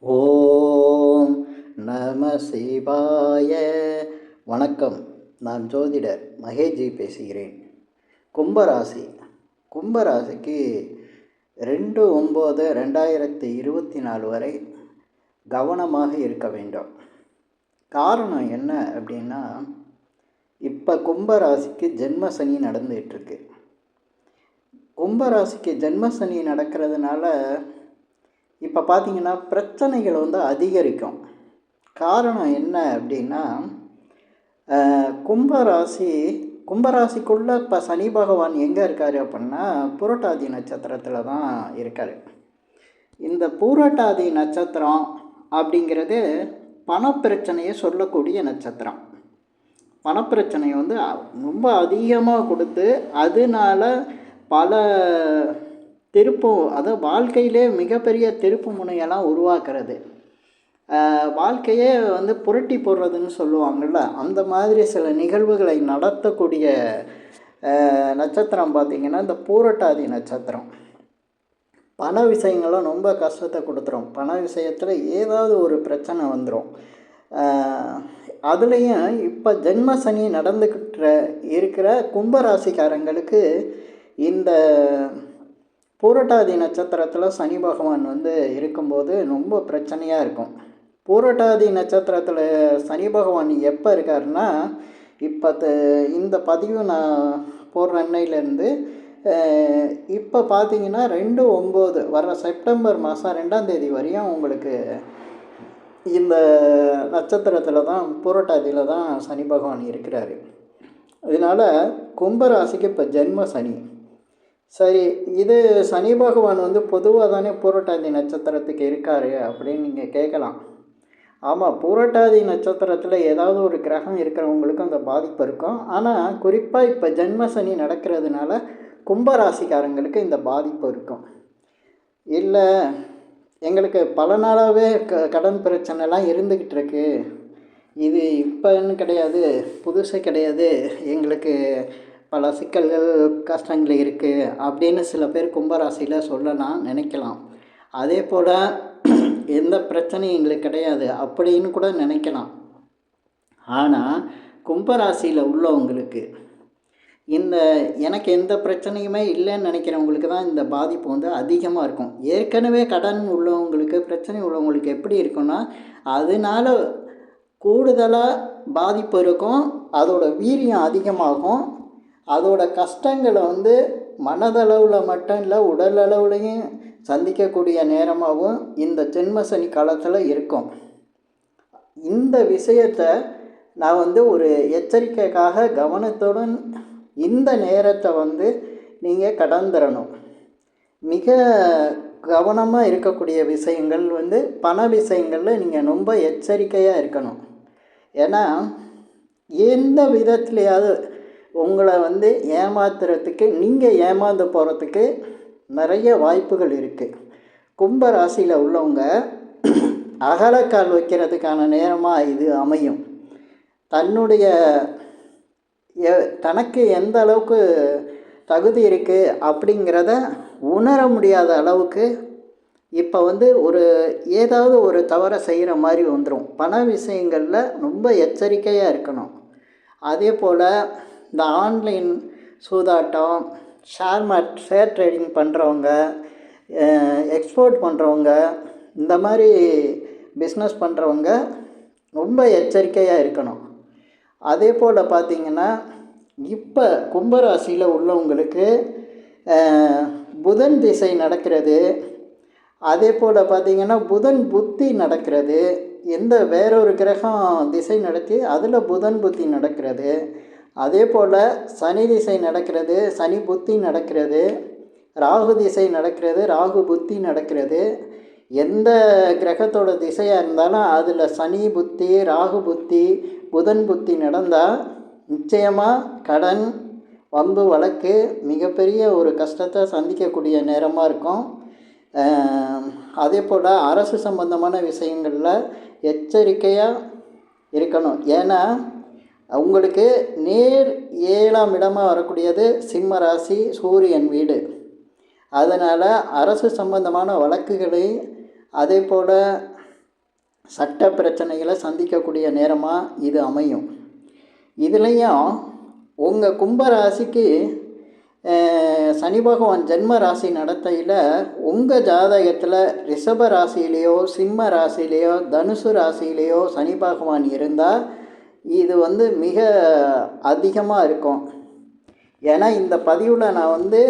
ஓம் நம சிவாய. வணக்கம். நான் ஜோதிடர் மகேஜி பேசுகிறேன். கும்பராசி. கும்பராசிக்கு ரெண்டு ஒம்பது ரெண்டாயிரத்தி இருபத்தி நாலு வரை கவனமாக இருக்க வேண்டும். காரணம் என்ன அப்படின்னா இப்போ கும்பராசிக்கு ஜென்ம சனி நடந்துகிட்ருக்கு கும்பராசிக்கு ஜென்ம சனி நடக்கிறதுனால இப்போ பார்த்தீங்கன்னா பிரச்சனைகள் வந்து அதிகரிக்கும். காரணம் என்ன அப்படின்னா கும்பராசி கும்பராசிக்குள்ளே இப்போ சனி பகவான் எங்கே இருக்கார் அப்படின்னா புரட்டாதி நட்சத்திரத்தில் தான் இருக்கார். இந்த பூரட்டாதி நட்சத்திரம் அப்படிங்கிறது பணப்பிரச்சனையை சொல்லக்கூடிய நட்சத்திரம். பணப்பிரச்சனையை வந்து ரொம்ப அதிகமாக கொடுத்து அதனால பல திருப்பு அதாவது வாழ்க்கையிலே மிகப்பெரிய திருப்பு முனையெல்லாம் உருவாக்குறது. வாழ்க்கையே வந்து புரட்டி போடுறதுன்னு சொல்லுவாங்கள்ல அந்த மாதிரி சில நிகழ்வுகளை நடத்தக்கூடிய நட்சத்திரம் பார்த்திங்கன்னா இந்த பூரட்டாதி நட்சத்திரம். பண விஷயங்கள்லாம் ரொம்ப கஷ்டத்தை கொடுத்துரும். பண விஷயத்தில் ஏதாவது ஒரு பிரச்சனை வந்துடும் அதுலேயும் இப்போ ஜென்ம சனி நடந்துக்கிட்டு இருக்கிற கும்பராசிக்காரங்களுக்கு இந்த பூரட்டாதி நட்சத்திரத்தில் சனி பகவான் வந்து இருக்கும்போது ரொம்ப பிரச்சனையாக இருக்கும். பூரட்டாதி நட்சத்திரத்தில் சனி பகவான் எப்போ இருக்காருன்னா இப்போ த- இந்த பதிவு நான் போடுற அன்னையிலேருந்து இப்போ பார்த்தீங்கன்னா ரெண்டு ஒம்பது வர செப்டம்பர் மாதம் ரெண்டாம் தேதி வரையும் உங்களுக்கு இந்த நட்சத்திரத்தில் தான் பூரட்டாதியில் தான் சனி பகவான் இருக்கிறாரு. இதனால் கும்பராசிக்கு இப்போ ஜென்ம சனி. சரி இது சனி பகவான் வந்து பொதுவாக தானே பூரட்டாதி நட்சத்திரத்துக்கு இருக்காரு அப்படின்னு நீங்கள் கேட்கலாம் ஆமாம் பூரட்டாதி நட்சத்திரத்தில் ஏதாவது ஒரு கிரகம் இருக்கிறவங்களுக்கும் அந்த பாதிப்பு இருக்கும். ஆனால் குறிப்பாக இப்போ ஜென்ம சனி நடக்கிறதுனால கும்பராசிக்காரங்களுக்கு இந்த பாதிப்பு இருக்கும். இல்லை எங்களுக்கு பல நாளாகவே க கடன் பிரச்சனைலாம் இருந்துக்கிட்டு இருக்கு. இது இப்போன்னு கிடையாது புதுசு கிடையாது. எங்களுக்கு பல சிக்கல்கள் கஷ்டங்கள் இருக்குது அப்படின்னு சில பேர் கும்பராசியில் சொல்லலாம் நினைக்கலாம். அதே போல் எந்த பிரச்சனையும் எங்களுக்கு கிடையாது அப்படின்னு கூட நினைக்கலாம். ஆனால் கும்பராசியில் உள்ளவங்களுக்கு இந்த எனக்கு எந்த பிரச்சனையுமே இல்லைன்னு நினைக்கிறவங்களுக்கு தான் இந்த பாதிப்பு வந்து அதிகமாக இருக்கும். ஏற்கனவே கடன் உள்ளவங்களுக்கு பிரச்சனை உள்ளவங்களுக்கு எப்படி இருக்கும்னா அதனால கூடுதலாக பாதிப்பு இருக்கும் அதோட வீரியம் அதிகமாகும் அதோட கஷ்டங்களை வந்து மனதளவில் மட்டும் இல்லை உடல் அளவுலையும் சந்திக்கக்கூடிய நேரமாகவும் இந்த ஜென்ம சனி காலத்தில் இருக்கும். இந்த விஷயத்தை நான் வந்து ஒரு எச்சரிக்கைக்காக கவனத்துடன் இந்த நேரத்தை வந்து நீங்கள் கடந்துடணும் மிக கவனமாக இருக்கக்கூடிய விஷயங்கள் வந்து பண விஷயங்களில் நீங்கள் ரொம்ப எச்சரிக்கையாக இருக்கணும். ஏன்னா எந்த விதத்துலையாவது உங்களை வந்து ஏமாத்துறதுக்கு நீங்கள் ஏமாந்து போகிறதுக்கு நிறைய வாய்ப்புகள் இருக்குது கும்ப ராசியில் உள்ளவங்க அகலக்கால் வைக்கிறதுக்கான நேரமாக இது அமையும். தன்னுடைய தனக்கு எந்த அளவுக்கு தகுதி இருக்குது அப்படிங்கிறத உணர முடியாத அளவுக்கு இப்போ வந்து ஒரு ஏதாவது ஒரு தவறை செய்கிற மாதிரி வந்துடும் பண விஷயங்களில் ரொம்ப எச்சரிக்கையாக இருக்கணும். அதே போல் இந்த ஆன்லைன் சூதாட்டம் ஷேர் மார்க் ஷேர் ட்ரேடிங் பண்ணுறவங்க எக்ஸ்போர்ட் பண்ணுறவங்க இந்த மாதிரி பிஸ்னஸ் பண்ணுறவங்க ரொம்ப எச்சரிக்கையாக இருக்கணும். அதே போல் பார்த்திங்கன்னா இப்போ கும்பராசியில் உள்ளவங்களுக்கு புதன் திசை நடக்கிறது. அதே போல் பார்த்திங்கன்னா புதன் புத்தி நடக்கிறது. எந்த வேறொரு கிரகம் திசை நடத்தி அதில் புதன் புத்தி நடக்கிறது. அதே போல் சனி திசை நடக்கிறது சனி புத்தி நடக்கிறது ராகு திசை நடக்கிறது ராகு புத்தி நடக்கிறது. எந்த கிரகத்தோட திசையாக இருந்தாலும் அதில் சனி புத்தி ராகு புத்தி புதன் புத்தி நடந்தால் நிச்சயமாக கடன் வம்பு வழக்கு மிகப்பெரிய ஒரு கஷ்டத்தை சந்திக்கக்கூடிய நேரமாக இருக்கும். அதே போல் அரசு சம்பந்தமான விஷயங்களில் எச்சரிக்கையாக இருக்கணும். ஏன்னா உங்களுக்கு நேர் ஏழாம் இடமாக வரக்கூடியது சிம்ம ராசி சூரியன் வீடு. அதனால் அரசு சம்பந்தமான வழக்குகளை அதே போல் சட்ட பிரச்சனைகளை சந்திக்கக்கூடிய நேரமாக இது அமையும். இதுலேயும் உங்கள் கும்பராசிக்கு ராசிக்கு சனி பகவான் ஜென்ம ராசி நடத்தையில் உங்கள் ஜாதகத்தில் ரிஷப ராசியிலேயோ சிம்ம ராசியிலேயோ தனுசு ராசியிலேயோ சனி பகவான் இருந்தால் இது வந்து மிக அதிகமாக இருக்கும். ஏன்னா இந்த பதிவில் நான் வந்து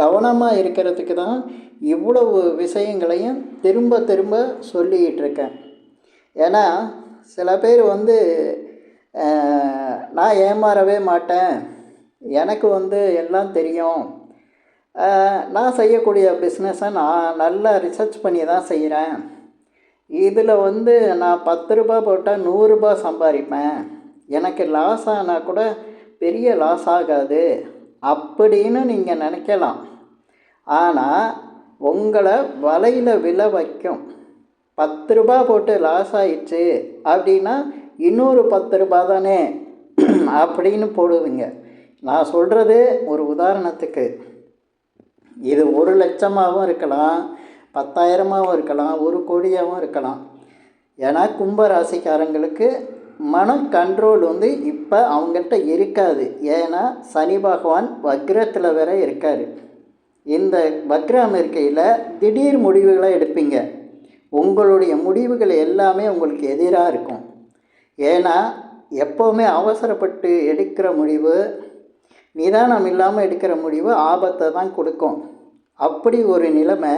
கவனமாக இருக்கிறதுக்கு தான் இவ்வளவு விஷயங்களையும் திரும்ப திரும்ப சொல்லிக்கிட்டு இருக்கேன். ஏன்னா சில பேர் வந்து நான் ஏமாறவே மாட்டேன். எனக்கு வந்து எல்லாம் தெரியும். நான் செய்யக்கூடிய பிஸ்னஸை நான் நல்லா ரிசர்ச் பண்ணி தான் செய்கிறேன் இதில் வந்து நான் பத்து ரூபா போட்டால் நூறுரூபா சம்பாதிப்பேன். எனக்கு லாஸ் ஆனால் கூட பெரிய லாஸ் ஆகாது. அப்படின்னு நீங்கள் நினைக்கலாம். ஆனால் உங்களை வலையில் விழ வைக்கும். பத்து ரூபா போட்டு லாஸ் ஆயிடுச்சு அப்படின்னா இன்னொரு பத்து ரூபா தானே அப்படின்னு போடுவீங்க. நான் சொல்கிறது ஒரு உதாரணத்துக்கு. இது ஒரு லட்சமாகவும் இருக்கலாம். பத்தாயிரமாகவும் இருக்கலாம் ஒரு கோடியாகவும் இருக்கலாம். ஏன்னா கும்ப ராசிக்காரங்களுக்கு மன கண்ட்ரோல் வந்து இப்போ அவங்கள்ட்ட இருக்காது. ஏன்னா சனி பகவான் வக்ரத்தில் வேற இருக்கார். இந்த வக்ரம் இருக்கையில் திடீர் முடிவுகளை எடுப்பீங்க. உங்களுடைய முடிவுகள் எல்லாமே உங்களுக்கு எதிராக இருக்கும். ஏன்னா எப்போவுமே அவசரப்பட்டு எடுக்கிற முடிவு நிதானம் இல்லாமல் எடுக்கிற முடிவு ஆபத்தை தான் கொடுக்கும். அப்படி ஒரு நிலைமை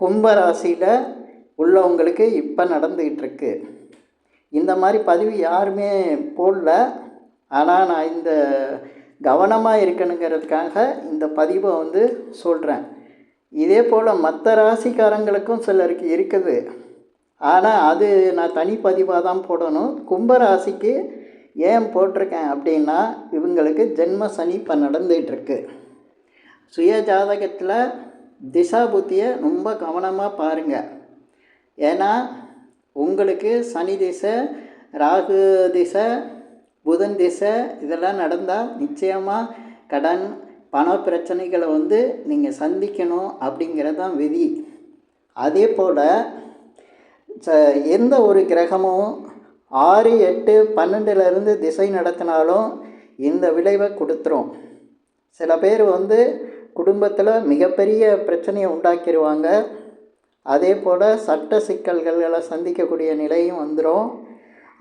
கும்பராசியில் உள்ளவங்களுக்கு இப்போ நடந்துக்கிட்டு இருக்கு இந்த மாதிரி பதிவு யாருமே போடல. ஆனால் நான் இந்த கவனமாக இருக்கணுங்கிறதுக்காக இந்த பதிவை வந்து சொல்கிறேன் இதே போல் மற்ற ராசிக்காரங்களுக்கும் சிலருக்கு இருக்குது. ஆனால் அது நான் தனிப்பதிவாக தான் போடணும். கும்பராசிக்கு ஏன் போட்டிருக்கேன் அப்படின்னா இவங்களுக்கு ஜென்ம சனி இப்போ நடந்துகிட்ருக்கு சுய ஜாதகத்தில் திசா புத்தியை ரொம்ப கவனமாக பாருங்கள் ஏன்னா உங்களுக்கு சனி திசை ராகு திசை புதன் திசை இதெல்லாம் நடந்தால் நிச்சயமாக கடன் பண பிரச்சனைகளை வந்து நீங்கள் சந்திக்கணும் அப்படிங்கிறது தான் விதி. அதே போல் ச எந்த ஒரு கிரகமும் ஆறு எட்டு பன்னெண்டுலேருந்து திசை நடத்தினாலும் இந்த விளைவை கொடுத்துரும். சில பேர் வந்து குடும்பத்தில் மிகப்பெரிய பிரச்சனையை உண்டாக்கிடுவாங்க அதே போல் சட்ட சிக்கல்களை சந்திக்கக்கூடிய நிலையும் வந்துடும்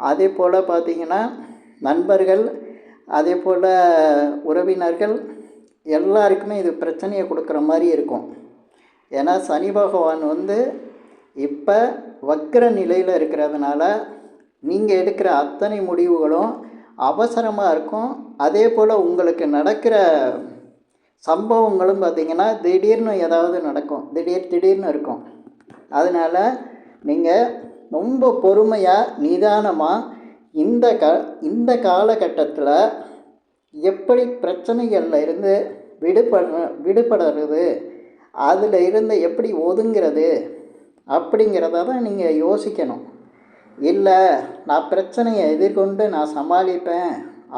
அதே போல் பார்த்திங்கன்னா நண்பர்கள் அதே போல் உறவினர்கள் எல்லாருக்குமே இது பிரச்சனையை கொடுக்குற மாதிரி இருக்கும். ஏன்னா சனி பகவான் வந்து இப்போ வக்கிர நிலையில் இருக்கிறதுனால நீங்கள் எடுக்கிற அத்தனை முடிவுகளும் அவசரமாக இருக்கும். அதே போல் உங்களுக்கு நடக்கிற சம்பவங்களும் பார்த்திங்கன்னா திடீர்னு ஏதாவது நடக்கும். திடீர் திடீர்னு இருக்கும். அதனால் நீங்கள் ரொம்ப பொறுமையாக நிதானமாக இந்த க இந்த காலகட்டத்தில் எப்படி பிரச்சனைகளில் இருந்து விடுபட விடுபடுறது அதில் இருந்து எப்படி ஒதுங்கிறது அப்படிங்கிறத தான் நீங்கள் யோசிக்கணும். இல்லை நான் பிரச்சனையை எதிர்கொண்டு நான் சமாளிப்பேன்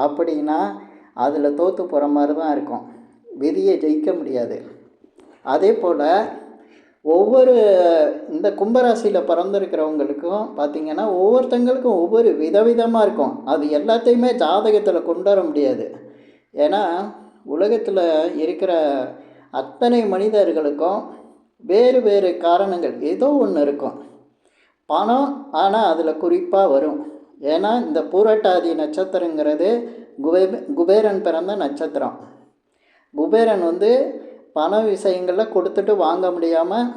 அப்படின்னா அதில் தோற்று போகிற மாதிரி தான் இருக்கும். விதியை ஜெயிக்க முடியாது. அதே போல் ஒவ்வொரு இந்த கும்பராசியில் பிறந்திருக்கிறவங்களுக்கும் பார்த்திங்கன்னா ஒவ்வொருத்தங்களுக்கும் ஒவ்வொரு விதவிதமாக இருக்கும். அது எல்லாத்தையுமே ஜாதகத்தில் கொண்டு வர முடியாது. ஏன்னா உலகத்தில் இருக்கிற அத்தனை மனிதர்களுக்கும் வேறு வேறு காரணங்கள் ஏதோ ஒன்று இருக்கும். பணம் ஆனால் அதில் குறிப்பாக வரும். ஏன்னா இந்த பூரட்டாதி நட்சத்திரங்கிறது குபே குபேரன் பிறந்த நட்சத்திரம். குபேரன் வந்து பண விஷயங்களில் கொடுத்துட்டு வாங்க முடியாமல்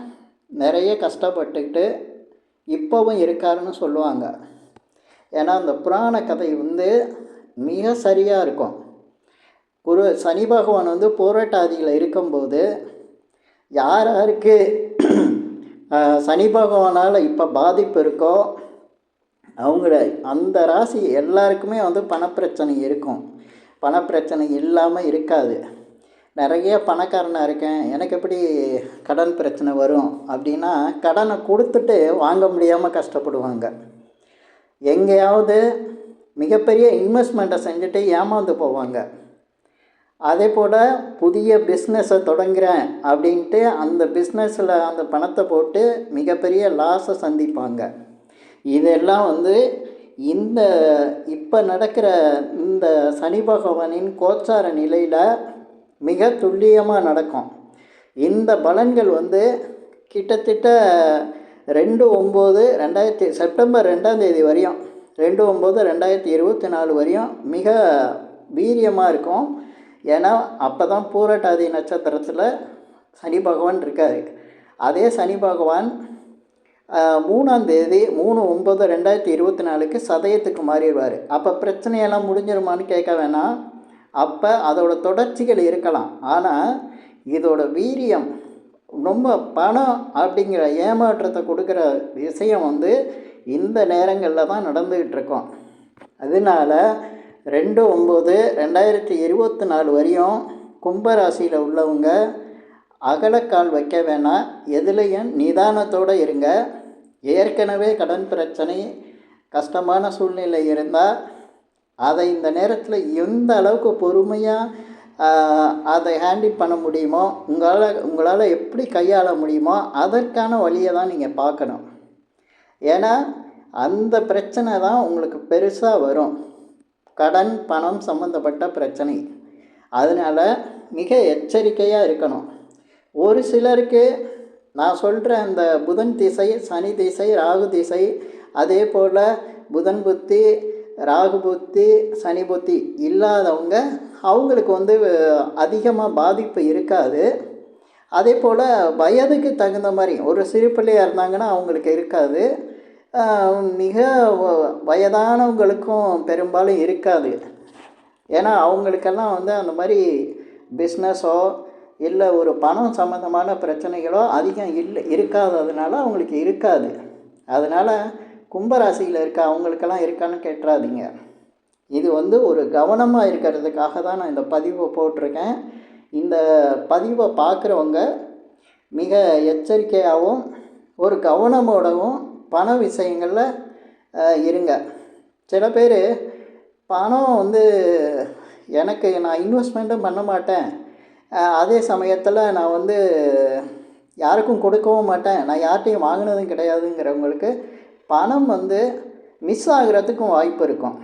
நிறைய கஷ்டப்பட்டுக்கிட்டு இப்போவும் இருக்காருன்னு சொல்லுவாங்க. ஏன்னா அந்த புராண கதை வந்து மிக சரியாக இருக்கும். குரு சனி பகவான் வந்து போராட்டாதியில் இருக்கும்போது யார் யாருக்கு சனி பகவானால் இப்போ பாதிப்பு இருக்கோ அவங்கள அந்த ராசி எல்லாருக்குமே வந்து பணப்பிரச்சனை இருக்கும். பணப்பிரச்சனை இல்லாமல் இருக்காது. நிறைய பணக்காரனாக இருக்கேன். எனக்கு எப்படி கடன் பிரச்சனை வரும் அப்படின்னா கடனை கொடுத்துட்டு வாங்க முடியாமல் கஷ்டப்படுவாங்க. எங்கேயாவது மிகப்பெரிய இன்வெஸ்ட்மெண்ட்டை செஞ்சுட்டு ஏமாந்து போவாங்க. அதே போல் புதிய பிஸ்னஸை தொடங்குறேன் அப்படின்ட்டு அந்த பிஸ்னஸில் அந்த பணத்தை போட்டு மிகப்பெரிய லாஸை சந்திப்பாங்க. இதெல்லாம் வந்து இந்த இப்போ நடக்கிற இந்த சனி பகவானின் கோச்சார நிலையில் மிக துல்லியமாக நடக்கும். இந்த பலன்கள் வந்து கிட்டத்தட்ட ரெண்டு ஒம்பது ரெண்டாயிரத்தி செப்டம்பர் ரெண்டாம் தேதி வரையும் ரெண்டு ஒம்பது ரெண்டாயிரத்தி இருபத்தி நாலு வரையும் மிக வீரியமாக இருக்கும். ஏன்னா அப்போ தான் பூரட்டாதி நட்சத்திரத்தில் சனி பகவான் இருக்கார். அதே சனி பகவான் மூணாம் தேதி மூணு ஒம்பது ரெண்டாயிரத்தி இருபத்தி நாலுக்கு சதயத்துக்கு மாறிடுவார். அப்போ பிரச்சனையெல்லாம் முடிஞ்சிருமான்னு கேட்க வேணாம். அப்போ அதோட தொடர்ச்சிகள் இருக்கலாம். ஆனால் இதோட வீரியம் ரொம்ப பணம் அப்படிங்கிற ஏமாற்றத்தை கொடுக்குற விஷயம் வந்து இந்த நேரங்களில் தான் நடந்துக்கிட்டு இருக்கோம் அதனால் ரெண்டு ஒம்பது ரெண்டாயிரத்தி இருபத்தி நாலு வரையும் கும்பராசியில் உள்ளவங்க அகலக்கால் வைக்க வேணாம். எதுலேயும் நிதானத்தோடு இருங்க. ஏற்கனவே கடன் பிரச்சனை கஷ்டமான சூழ்நிலை இருந்தால் அதை இந்த நேரத்தில் எந்த அளவுக்கு பொறுமையாக அதை ஹேண்டில் பண்ண முடியுமோ உங்களால் உங்களால் எப்படி கையாள முடியுமோ அதற்கான வழியை தான் நீங்கள் பார்க்கணும். ஏன்னா அந்த பிரச்சனை தான் உங்களுக்கு பெருசாக வரும். கடன் பணம் சம்மந்தப்பட்ட பிரச்சனை. அதனால் மிக எச்சரிக்கையாக இருக்கணும். ஒரு சிலருக்கு நான் சொல்கிற அந்த புதன் திசை சனி திசை ராகு திசை அதே போல் புதன் புத்தி ராகு புத்தி சனி புத்தி இல்லாதவங்க அவங்களுக்கு வந்து அதிகமாக பாதிப்பு இருக்காது. அதே போல் வயதுக்கு தகுந்த மாதிரி ஒரு சிறு பிள்ளையாக இருந்தாங்கன்னா அவங்களுக்கு இருக்காது. மிக வயதானவங்களுக்கும் பெரும்பாலும் இருக்காது. ஏன்னா அவங்களுக்கெல்லாம் வந்து அந்த மாதிரி பிஸ்னஸோ இல்லை ஒரு பணம் சம்மந்தமான பிரச்சனைகளோ அதிகம் இல்லை இருக்காததுனால அவங்களுக்கு இருக்காது. அதனால் கும்பராசியில் இருக்க அவங்களுக்கெல்லாம் இருக்கான்னு கேட்டுறாதீங்க. இது வந்து ஒரு கவனமாக இருக்கிறதுக்காக தான் நான் இந்த பதிவை போட்டிருக்கேன். இந்த பதிவை பார்க்குறவங்க மிக எச்சரிக்கையாகவும் ஒரு கவனமோடவும் பண விஷயங்களில் இருங்க. சில பேர் பணம் வந்து எனக்கு நான் இன்வெஸ்ட்மெண்ட்டும் பண்ண மாட்டேன். அதே சமயத்தில் நான் வந்து யாருக்கும் கொடுக்கவும் மாட்டேன். நான் யார்கிட்டையும் வாங்கினதும் கிடையாதுங்கிறவங்களுக்கு பணம் வந்து மிஸ் ஆகிறதுக்கும் வாய்ப்பு இருக்கும்.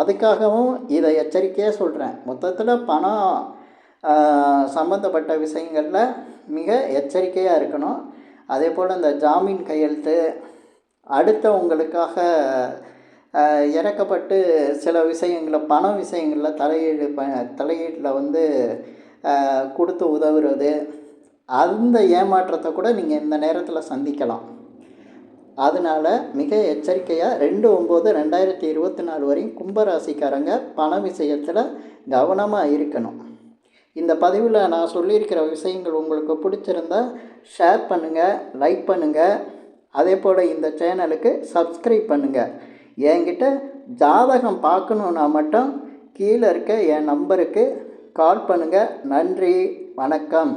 அதுக்காகவும் இதை எச்சரிக்கையாக சொல்கிறேன் மொத்தத்தில் பணம் சம்மந்தப்பட்ட விஷயங்களில் மிக எச்சரிக்கையாக இருக்கணும். அதே போல் இந்த ஜாமீன் கையெழுத்து அடுத்தவங்களுக்காக இறக்கப்பட்டு சில விஷயங்களில் பண விஷயங்களில் தலையீடு ப தலையீட்டில் வந்து கொடுத்து உதவுறது அந்த ஏமாற்றத்தை கூட நீங்கள் இந்த நேரத்தில் சந்திக்கலாம். அதனால் மிக எச்சரிக்கையாக ரெண்டு ஒம்பது ரெண்டாயிரத்தி இருபத்தி நாலு வரையும் கும்பராசிக்காரங்க பண விஷயத்தில் கவனமாக இருக்கணும். இந்த பதிவில் நான் சொல்லியிருக்கிற விஷயங்கள் உங்களுக்கு பிடிச்சிருந்தா ஷேர் பண்ணுங்கள் லைக் பண்ணுங்கள் அதே போல் இந்த சேனலுக்கு சப்ஸ்கிரைப் பண்ணுங்கள் என்கிட்ட ஜாதகம் பார்க்கணுன்னா மட்டும் கீழே இருக்க என் நம்பருக்கு கால் பண்ணுங்கள் நன்றி வணக்கம்.